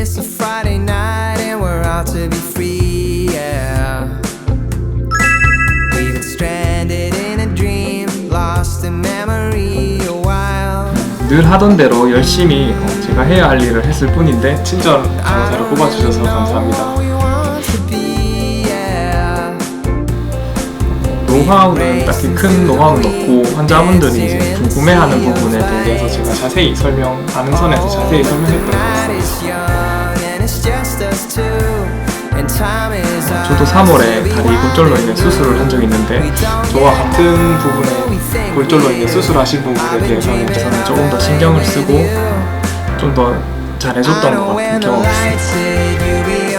It's a Friday night and we're out to be free, yeah. We've been stranded in a dream, lost in memory a while. 늘 하던 대로 열심히 어, 제가 해야 할 일을 했을 뿐인데 친절 간호사를 뽑아주셔서 감사합니다. 노하우는 딱히 큰 노하우는 없고 환자분들이 이제 궁금해하는 부분에 대해서 제가 자세히 설명, 아는 선에서 자세히 설명했던 것 같습니다. 저도 3월에 다리 골절로 인해 수술을 한 적이 있는데 저와 같은 부분에 골절로 인해 수술하신 부분에 대해서는 저는 조금 더 신경을 쓰고 좀 더 잘해줬던 것 같은 경험이 있습니다.